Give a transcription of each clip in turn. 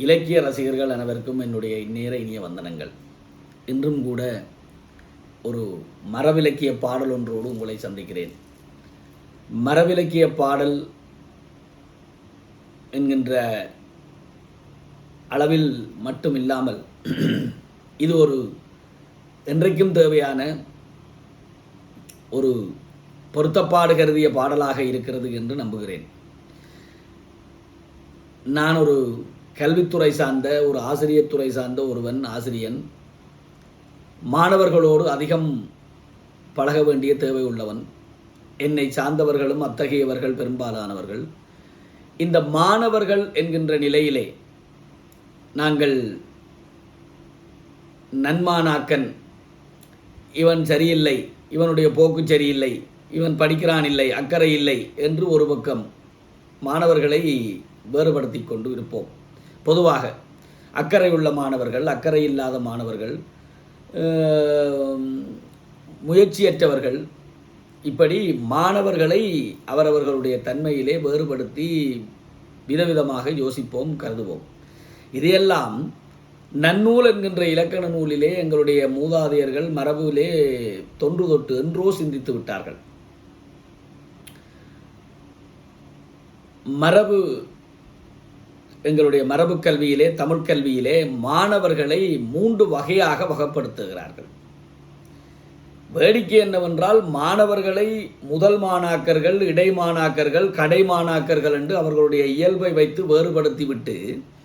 இலக்கிய ரசிகர்கள் அனைவருக்கும் என்னுடைய நேர இனிய வந்தனங்கள். இன்றும் கூட ஒரு மரவிலக்கிய பாடல் ஒன்றோடு உங்களை சந்திக்கிறேன். மரவிலக்கிய பாடல் என்கின்ற அளவில் மட்டும் இல்லாமல் இது ஒரு என்றைக்கும் தேவையான ஒரு பொருத்தப்பாடு கருதிய பாடலாக இருக்கிறது என்று நம்புகிறேன். நான் ஒரு கல்வித்துறை சார்ந்த ஒரு ஆசிரியர் துறை சார்ந்த ஒருவன் ஆசிரியன் மாணவர்களோடு அதிகம் பழக வேண்டிய தேவை உள்ளவன். என்னை சார்ந்தவர்களும் அத்தகையவர்கள் பெரும்பாலானவர்கள். இந்த மாணவர்கள் என்கின்ற நிலையிலே நாங்கள் நன்மானாக்கன். இவன் சரியில்லை இவனுடைய போக்கு சரியில்லை இவன் படிக்கிறான் இல்லை அக்கறை இல்லை என்று ஒரு பக்கம் மாணவர்களை வேறுபடுத்தி கொண்டு இருப்போம். பொதுவாக அக்கறை உள்ள மாணவர்கள் அக்கறை இல்லாத மாணவர்கள் முயற்சியற்றவர்கள் இப்படி மாணவர்களை அவரவர்களுடைய தன்மையிலே வேறுபடுத்தி விதவிதமாக யோசிப்போம் கருதுவோம். இதையெல்லாம் நன்னூல் என்கின்ற இலக்கண நூலிலே எங்களுடைய மூதாதையர்கள் மரபிலே தொன்று தொட்டு என்றோ சிந்தித்து விட்டார்கள். மரபு எங்களுடைய மரபு கல்வியிலே தமிழ் கல்வியிலே மாணவர்களை மூன்று வகையாக வகைப்படுத்துகிறார்கள். வேடிக்கை என்னவென்றால் மாணவர்களை முதல் மாணாக்கர்கள் இடைமாணாக்கர்கள் கடைமாணாக்கர்கள் என்று அவர்களுடைய இயல்பை வைத்து வேறுபடுத்திவிட்டு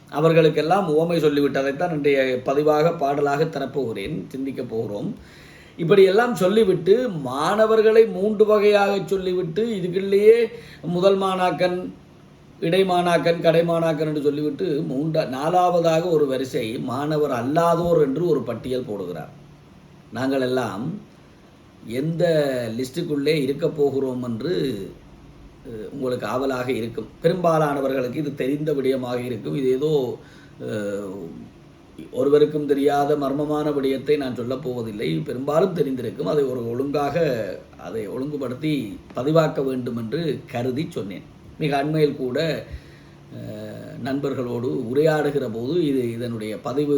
அவர்களுக்கெல்லாம் உவமை சொல்லிவிட்டதைத்தான் இன்றைய பதிவாக பாடலாக தரப்போகிறேன் சிந்திக்கப் போகிறோம். இப்படியெல்லாம் சொல்லிவிட்டு மாணவர்களை மூன்று வகையாக சொல்லிவிட்டு இதுக்குள்ளேயே முதல் மாணாக்கன் இடைமாணாக்கன் கடைமாணாக்கன் என்று சொல்லிவிட்டு மூன்றா நாலாவதாக ஒரு வரிசை மாணவர் அல்லாதோர் என்று ஒரு பட்டியல் போடுகிறார். நாங்கள் எல்லாம் எந்த லிஸ்ட்டுக்குள்ளே இருக்க போகிறோம் என்று உங்களுக்கு ஆவலாக இருக்கும். பெரும்பாலானவர்களுக்கு இது தெரிந்த விடயமாக இருக்கும். இது ஏதோ ஒருவருக்கும் தெரியாத மர்மமான விடயத்தை நான் சொல்லப் போவதில்லை. பெரும்பாலும் தெரிந்திருக்கும். அதை ஒரு ஒழுங்காக அதை ஒழுங்குபடுத்தி பதிவாக்க வேண்டும் என்று கருதி சொன்னேன். மிக அண்மையில் கூட நண்பர்களோடு உரையாடுகிற போது இது இதனுடைய பதிவு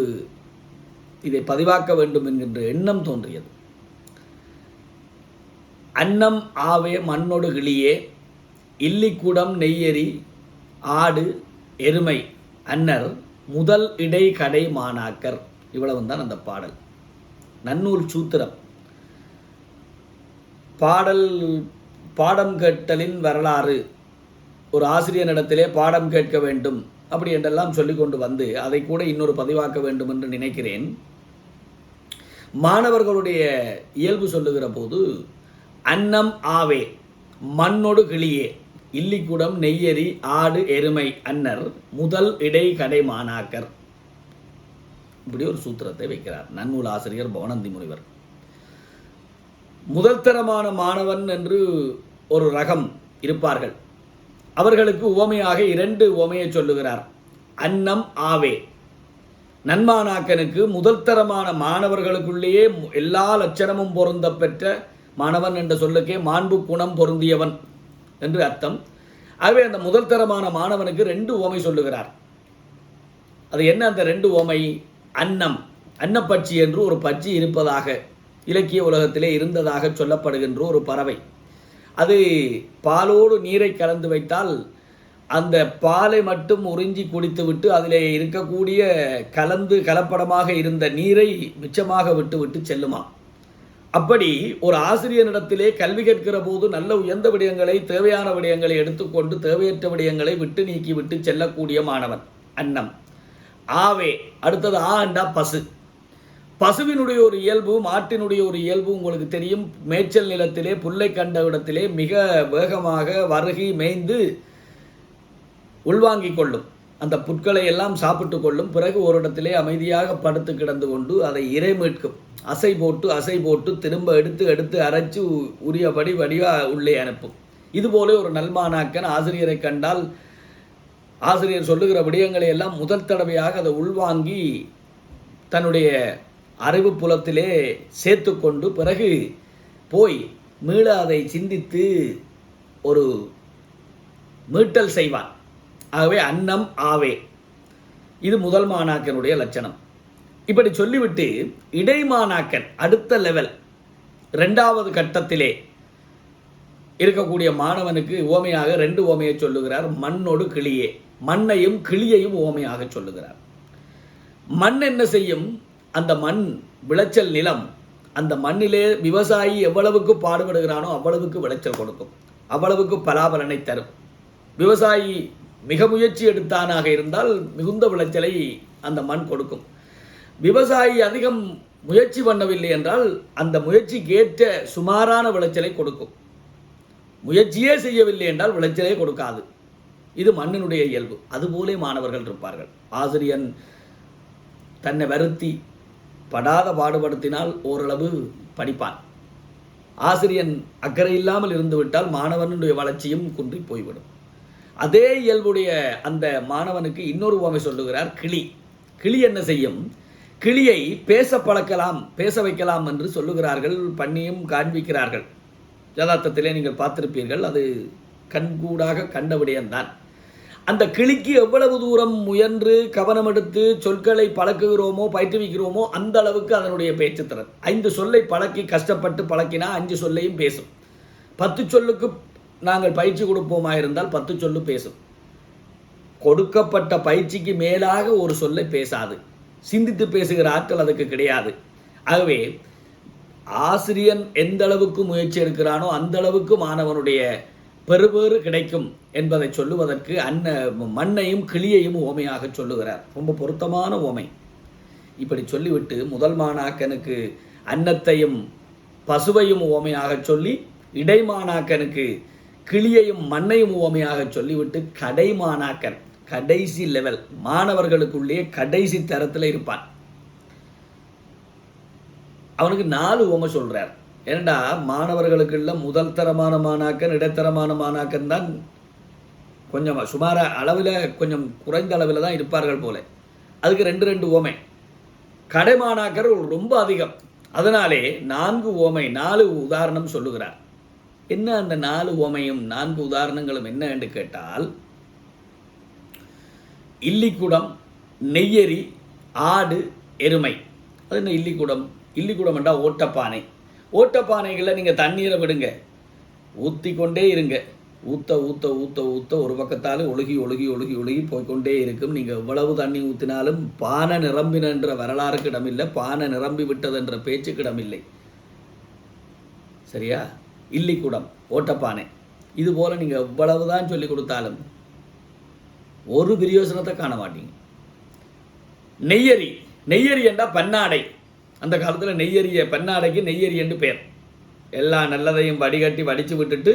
இதை பதிவாக்க வேண்டும் என்கின்ற எண்ணம் தோன்றியது. அன்னம் ஆவே மண்ணொடு கிளியே இல்லிக்கூடம் நெய்யரி ஆடு எருமை அன்னர் முதல் இடை கடை மாணாக்கர். இவ்வளவு தான் அந்த பாடல். நன்னூல் சூத்திரம். பாடல் பாடம் கேட்டலின் வரலாறு. ஒரு ஆசிரியனிடத்திலே பாடம் கேட்க வேண்டும் அப்படி என்றெல்லாம் சொல்லிக்கொண்டு வந்து அதை கூட இன்னொரு பதிவாக்க வேண்டும் என்று நினைக்கிறேன். மாணவர்களுடைய இயல்பு சொல்லுகிற போது அன்னம் ஆவே மண்ணொடு கிளியே இல்லிக்குடம் நெய்யரி ஆடு எருமை அன்னர் முதல் இடை கடை மாணாக்கர். இப்படி ஒரு சூத்திரத்தை வைக்கிறார் நன்னூல் ஆசிரியர் பவனந்தி முனிவர். முதல் தரமான மாணவன் என்று ஒரு ரகம் இருப்பார்கள். அவர்களுக்கு உவமையாக இரண்டு உவமையை சொல்லுகிறார். அன்னம் ஆவே. நன்மானாக்கனுக்கு முதல் தரமான மாணவர்களுக்குள்ளேயே எல்லா லட்சணமும் பொருந்த பெற்ற மாணவன் என்ற சொல்லுக்கே மாண்பு குணம் பொருந்தியவன் என்று அர்த்தம். ஆகவே அந்த முதல் தரமான மாணவனுக்கு ரெண்டு உவமை சொல்லுகிறார். அது என்ன அந்த ரெண்டு உவமை? அன்னம். அன்னப்பட்சி என்று ஒரு பட்சி இருப்பதாக இலக்கிய உலகத்திலே இருந்ததாக சொல்லப்படுகின்ற ஒரு பறவை. அது பாலோடு நீரை கலந்து வைத்தால் அந்த பாலை மட்டும் உறிஞ்சி குடித்துவிட்டு அதில் இருக்கக்கூடிய கலந்து கலப்படமாக இருந்த நீரை மிச்சமாக விட்டுவிட்டு செல்லுமா? அப்படி ஒரு ஆசிரியனிடத்திலே கல்வி கேட்கிற போது நல்ல உயர்ந்த விடயங்களை தேவையான விடயங்களை எடுத்துக்கொண்டு தேவையற்ற விடயங்களை விட்டு நீக்கி விட்டு செல்லக்கூடிய மாணவன். அன்னம். ஆவே. அடுத்தது ஆ என்றா பசு. பசுவினுடைய ஒரு இயல்பு மாட்டினுடைய ஒரு இயல்பு உங்களுக்கு தெரியும். மேய்ச்சல் நிலத்திலே புல்லை கண்ட இடத்திலே மிக வேகமாக வருகி மேய்ந்து உள்வாங்கிக் கொள்ளும். அந்த புட்களை எல்லாம் சாப்பிட்டு கொள்ளும். பிறகு ஒரு இடத்திலே அமைதியாக படுத்து கிடந்து கொண்டு அதை இறை மீட்கும். அசை போட்டு அசை போட்டு திரும்ப எடுத்து எடுத்து அரைச்சு உரியபடி வடிவா உள்ளே அனுப்பும். இதுபோல ஒரு நல்மானாக்கன் ஆசிரியரை கண்டால் ஆசிரியர் சொல்லுகிற விடயங்களை எல்லாம் முதல் தடவையாக அதை உள்வாங்கி தன்னுடைய அறிவு புலத்திலே சேர்த்து கொண்டு பிறகு போய் மீள அதை சிந்தித்து ஒரு மீட்டல் செய்வான். ஆகவே அன்னம் ஆவே. இது முதல் மாணாக்கனுடைய லட்சணம். இப்படி சொல்லிவிட்டு இடைமாணாக்கன் அடுத்த லெவல் ரெண்டாவது கட்டத்திலே இருக்கக்கூடிய மாணவனுக்கு ஓமையாக ரெண்டு ஓமையை சொல்லுகிறார். மண்ணோடு கிளியே. மண்ணையும் கிளியையும் ஓமையாக சொல்லுகிறார். மண் என்ன செய்யும்? அந்த மண் விளைச்சல் நிலம் அந்த மண்ணிலே விவசாயி எவ்வளவுக்கு பாடுபடுகிறானோ அவ்வளவுக்கு விளைச்சல் கொடுக்கும் அவ்வளவுக்கு பலாபலனை தரும். விவசாயி மிக முயற்சி எடுத்தானாக இருந்தால் மிகுந்த விளைச்சலை அந்த மண் கொடுக்கும். விவசாயி அதிகம் முயற்சி பண்ணவில்லை என்றால் அந்த முயற்சிக்கு ஏற்ற சுமாரான விளைச்சலை கொடுக்கும். முயற்சியே செய்யவில்லை என்றால் விளைச்சலே கொடுக்காது. இது மண்ணினுடைய இயல்பு. அதுபோலே மாணவர்கள் இருப்பார்கள். ஆசிரியன் தன்னை வருத்தி படாத பாடுபடுத்தினால் ஓரளவு படிப்பான். ஆசிரியன் அக்கறை இல்லாமல் இருந்துவிட்டால் மாணவனுடைய வளர்ச்சியும் குன்றி போய்விடும். அதே இயல்புடைய அந்த மாணவனுக்கு இன்னொரு உவமை சொல்லுகிறார் கிளி. கிளி என்ன செய்யும்? கிளியை பேச பழக்கலாம் பேச வைக்கலாம் என்று சொல்லுகிறார்கள் பண்ணியும் காண்பிக்கிறார்கள். யதார்த்தத்திலே நீங்கள் பார்த்திருப்பீர்கள் அது கண்கூடாக கண்ட விடயம்தான். அந்த கிளிக்கு எவ்வளவு தூரம் முயன்று கவனம் எடுத்து சொற்களை பழக்குகிறோமோ பயிற்றுவிக்கிறோமோ அந்த அளவுக்கு அதனுடைய பேச்சு திறன். ஐந்து சொல்லை பழக்கி கஷ்டப்பட்டு பழக்கினா அஞ்சு சொல்லையும் பேசும். பத்து சொல்லுக்கு நாங்கள் பயிற்சி கொடுப்போமா இருந்தால் பத்து சொல்லு பேசும். கொடுக்கப்பட்ட பயிற்சிக்கு மேலாக ஒரு சொல்லை பேசாது. சிந்தித்து பேசுகிற ஆற்றல் அதுக்கு கிடையாது. ஆகவே ஆசிரியன் எந்த அளவுக்கு முயற்சி எடுக்கிறானோ அந்த அளவுக்கு மாணவனுடைய பெறுபேறு கிடைக்கும் என்பதை சொல்லுவதற்கு அன்ன மண்ணையும் கிளியையும் ஓமையாக சொல்லுகிறார். ரொம்ப பொருத்தமான ஓமை. இப்படி சொல்லிவிட்டு முதல் மாணாக்கனுக்கு அன்னத்தையும் பசுவையும் ஓமையாக சொல்லி இடைமானாக்கனுக்கு கிளியையும் மண்ணையும் ஓமையாக சொல்லிவிட்டு கடைமானாக்கன் கடைசி லெவல் மாணவர்களுக்குள்ளேயே கடைசி தரத்தில் இருப்பான். அவனுக்கு நாலு ஓமை சொல்கிறார் ஏனடா மாணவர்களுக்குள்ள முதல் தரமான மாணாக்கன் இடைத்தரமான மாணாக்கன் தான் கொஞ்சம் சுமார அளவில் கொஞ்சம் குறைந்த அளவில் தான் இருப்பார்கள் போல. அதுக்கு ரெண்டு ரெண்டு ஓமை. கடைமாணாக்கர் ரொம்ப அதிகம். அதனாலே நான்கு ஓமை நாலு உதாரணம் சொல்லுகிறார். என்ன அந்த நாலு ஓமையும் நான்கு உதாரணங்களும் என்ன என்று கேட்டால் இல்லிக்குடம் நெய்யரி ஆடு எருமை. அது என்ன இல்லிக்குடம்? இல்லிக்குடம் என்றால் ஓட்டப்பானை. ஓட்டப்பானைகளில் நீங்கள் தண்ணீரை விடுங்க. ஊற்றி கொண்டே இருங்க. ஊற்ற ஊற்ற ஊற்ற ஊற்ற ஒரு பக்கத்தால் ஒழுகி ஒழுகி ஒழுகி ஒழுகி போய்க்கொண்டே இருக்கும். நீங்கள் எவ்வளவு தண்ணி ஊற்றினாலும் பானை நிரம்பின என்ற வரலாறுக்கு இடமில்லை. பானை நிரம்பி விட்டது என்ற பேச்சுக்கு இடமில்லை. சரியா? இல்லிக்குடம் ஓட்டப்பானை. இது போல் நீங்கள் எவ்வளவு தான் சொல்லி கொடுத்தாலும் ஒரு பிரயோசனத்தை காண மாட்டீங்க. நெய்யரி நெய்யரி என்றால் பன்னாடை. அந்த காலத்தில் நெய்யரிய பெண்ணாடைக்கு நெய்யரி என்று பெயர். எல்லா நல்லதையும் வடிகட்டி வடித்து விட்டுட்டு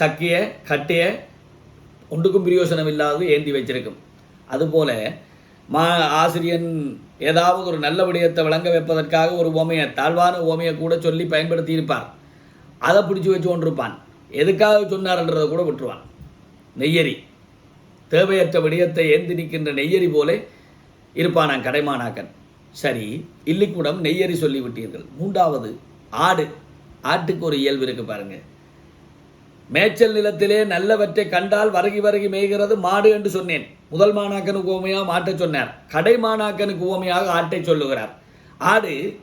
சக்கிய கட்டிய ஒன்றுக்கும் பிரயோசனம் இல்லாது ஏந்தி வச்சிருக்கும். அதுபோல மா ஆசிரியன் ஏதாவது ஒரு நல்ல விடயத்தை விளங்க வைப்பதற்காக ஒரு ஓமையை தாழ்வான ஓமையை கூட சொல்லி பயன்படுத்தி இருப்பார் அதை பிடிச்சி வச்சு கொண்டிருப்பான் எதுக்காக சொன்னார்ன்றதை கூட விட்டுருவான். நெய்யரி தேவையற்ற விடயத்தை ஏந்தி நிற்கின்ற நெய்யரி போல இருப்பானான் கடைமானாக்கன். சரி இல்லிக்குடம் நெய்யறி சொல்லிவிட்டீர்கள். மூன்றாவது ஆடு. ஆட்டுக்கு ஒரு இயல்பு இருக்கு பாருங்க. மேய்ச்சல் நிலத்திலே நல்லவற்றை கண்டால் வருகி வருகி மேய்கிறது மாடு என்று சொன்னேன். முதல் மாணாக்கனுக்கு உவமையாக மாட்டை சொன்னார். கடை மாணாக்கனுக்கு உவமையாக ஆட்டை சொல்லுகிறார். ஆடு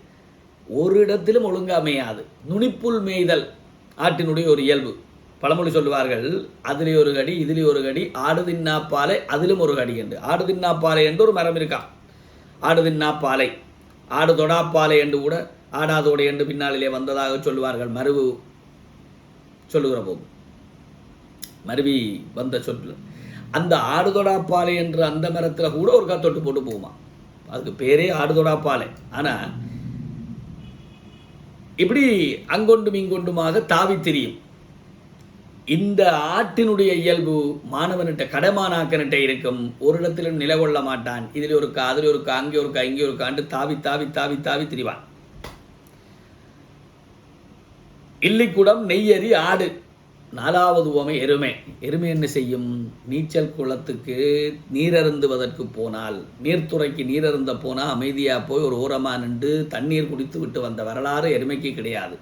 ஒரு இடத்திலும் ஒழுங்கா மேயாது. நுனிப்புல் மேய்தல் ஆட்டினுடைய ஒரு இயல்பு. பழமொழி சொல்லுவார்கள் அதிலே ஒரு கடி இதிலே ஒரு கடி ஆடு தின்னாப்பாலை அதிலும் ஒரு கடி என்று. ஆடு தின்னாப்பாலை என்று ஒரு மரம் இருக்கான் ஆடு தின்னா பாலை. ஆடு பாலை என்று கூட ஆடாதோடு என்று பின்னாளிலே வந்ததாக சொல்லுவார்கள். மருவு சொல்லுகிற போது. மருவி வந்த சொல் அந்த ஆடு பாலை என்று அந்த மரத்தில் கூட ஒரு தொட்டு போட்டு போகுமா? அதுக்கு பேரே ஆடுதொடா பாலை. ஆனால் இப்படி அங்கொண்டும் இங்கொண்டுமாக தாவி தெரியும். இந்த ஆட்டினுடைய இயல்பு மாணவன்கிட்ட கடமானாக்கன்கிட்ட இருக்கும். ஒரு இடத்திலும் நிலை கொள்ள மாட்டான். இதில் ஒரு அதில் ஒரு கா அங்கே ஒரு இங்கே ஒரு காண்டு தாவி தாவி தாவி தாவி திரிவான். இல்லிக்குடம் நெய்யரி ஆடு. நாலாவது உவமை எருமை. எருமை என்ன செய்யும்? நீச்சல் குளத்துக்கு நீரருந்துவதற்கு போனால் நீர்த்துறைக்கு நீரருந்த போனால் அமைதியாக போய் ஒரு ஓரமாக நின்று தண்ணீர் குடித்து விட்டு வந்த வரலாறு எருமைக்கு கிடையாது.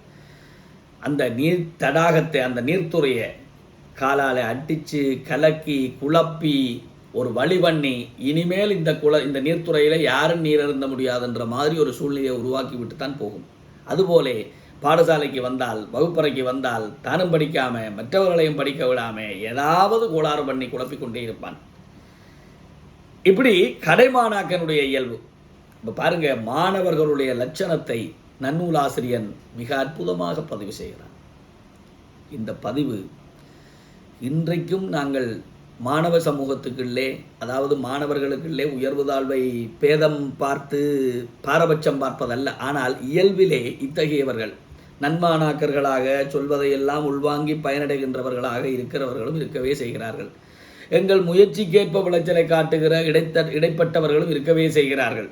அந்த நீர் தடாகத்தை அந்த நீர்த்துறையை காலால் அடித்து கலக்கி குழப்பி ஒரு வழி பண்ணி இனிமேல் இந்த குள இந்த நீர்த்துறையில் யாரும் நீர் அருந்த முடியாதுன்ற மாதிரி ஒரு சூழ்நிலையை உருவாக்கி விட்டு தான் போகும். அதுபோலே பாடசாலைக்கு வந்தால் வகுப்பறைக்கு வந்தால் தானும் படிக்காமல் மற்றவர்களையும் படிக்க விடாமல் ஏதாவது கோளாறு பண்ணி குழப்பிக்கொண்டே இருப்பான். இப்படி கடைமானாக்கனுடைய இயல்பு. இப்போ பாருங்க மாணவர்களுடைய லட்சணத்தை நன்னூலாசிரியன் மிக அற்புதமாக பதிவு செய்கிறான். இந்த பதிவு இன்றைக்கும் நாங்கள் மாணவ சமூகத்துக்குள்ளே அதாவது மாணவர்களுக்குள்ளே உயர்வு தாழ்வை பேதம் பார்த்து பாரபட்சம் பார்ப்பதல்ல. ஆனால் இயல்பிலே இத்தகையவர்கள் நன்மாணாக்கர்களாக சொல்வதையெல்லாம் உள்வாங்கி பயனடைகின்றவர்களாக இருக்கிறவர்களும் இருக்கவே செய்கிறார்கள். எங்கள் முயற்சிக்கேற்ப விளைச்சலை காட்டுகிற இடைத்த இடைப்பட்டவர்களும் இருக்கவே செய்கிறார்கள்.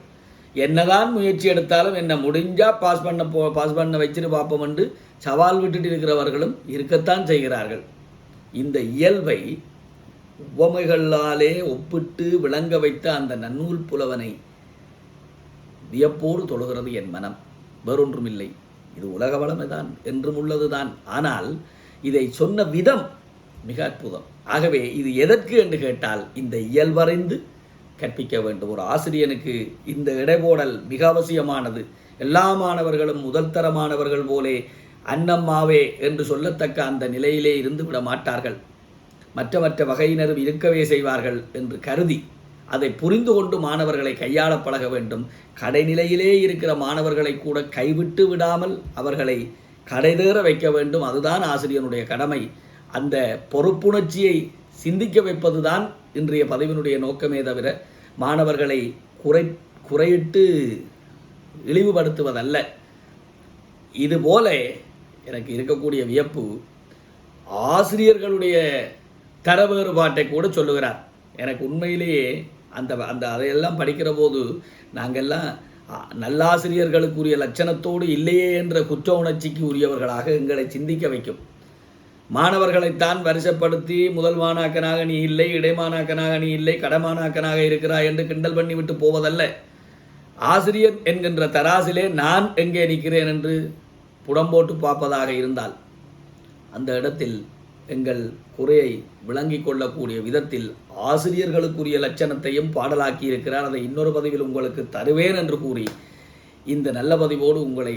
என்னதான் முயற்சி எடுத்தாலும் என்ன முடிஞ்சால் பாஸ் பண்ண போ பாஸ் பண்ண வச்சுட்டு பார்ப்போம் என்று சவால் விட்டுட்டு இருக்கிறவர்களும் இருக்கத்தான் செய்கிறார்கள். இந்த இயல்பை உவமைகளாலே ஒப்பிட்டு விளங்க வைத்த அந்த நன்னூல் புலவனை வியப்போடு தொழுகிறது என் மனம். வேறொன்றுமில்லை. இது உலக வளமைதான் என்றும் உள்ளதுதான். ஆனால் இதை சொன்ன விதம் மிக அற்புதம். ஆகவே இது எதற்கு என்று கேட்டால் இந்த இயல்பறிந்து கற்பிக்க வேண்டும். ஒரு ஆசிரியனுக்கு இந்த இடைபோடல் மிக அவசியமானது. எல்லா மாணவர்களும் முதல் தரமானவர்கள் போலே அன்னம்மாவே என்று சொல்லத்தக்க அந்த நிலையிலே இருந்து விட மாட்டார்கள். மற்ற மற்ற வகையினரும் இருக்கவே செய்வார்கள் என்று கருதி அதை புரிந்து கொண்டு மாணவர்களை கையாள பழக வேண்டும். கடைநிலையிலே இருக்கிற மாணவர்களை கூட கைவிட்டு விடாமல் அவர்களை கடைதேற வைக்க வேண்டும். அதுதான் ஆசிரியனுடைய கடமை. அந்த பொறுப்புணர்ச்சியை சிந்திக்க வைப்பதுதான் இன்றைய பதிவினுடைய நோக்கமே தவிர மாணவர்களை குறை குறையிட்டு இழிவுபடுத்துவதல்ல. இதுபோல எனக்கு இருக்கக்கூடிய வியப்பு ஆசிரியர்களுடைய தர வேறுபாட்டை கூட சொல்லுகிறார். எனக்கு உண்மையிலேயே அந்த அந்த அதையெல்லாம் படிக்கிற போது நாங்கள்லாம் நல்லாசிரியர்களுக்குரிய லட்சணத்தோடு இல்லையே என்ற குற்ற உணர்ச்சிக்கு உரியவர்களாக எங்களை சிந்திக்க வைக்கும். மாணவர்களைத்தான் வரிசைப்படுத்தி முதல் மாணாக்கனாக நீ இல்லை இடைமாணாக்கனாக நீ இல்லை கடமாணாக்கனாக இருக்கிறாய் என்று கிண்டல் பண்ணிவிட்டு போவதல்ல. ஆசிரியர் என்கின்ற தராசிலே நான் எங்கே நிற்கிறேன் என்று புடம்போட்டு பார்ப்பதாக இருந்தால் அந்த இடத்தில் எங்கள் குறையை விளங்கி கொள்ளக்கூடிய விதத்தில் ஆசிரியர்களுக்குரிய லட்சணத்தையும் பாடலாக்கி இருக்கிறார். அதை இன்னொரு பதிவில் உங்களுக்கு தருவேன் என்று கூறி இந்த நல்ல பதிவோடு உங்களை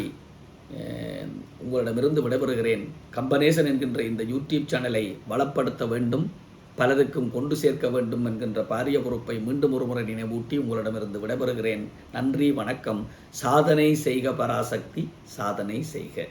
உங்களிடமிருந்து விடைபெறுகிறேன். கம்பனேசன் என்கின்ற இந்த யூடியூப் சேனலை வளப்படுத்த வேண்டும் பலருக்கும் கொண்டு சேர்க்க வேண்டும் என்கின்ற பாரிய பொறுப்பை மீண்டும் ஒருமுறை நினைவூட்டி உங்களிடமிருந்து விடைபெறுகிறேன். நன்றி வணக்கம். சாதனை செய்க பராசக்தி சாதனை செய்க.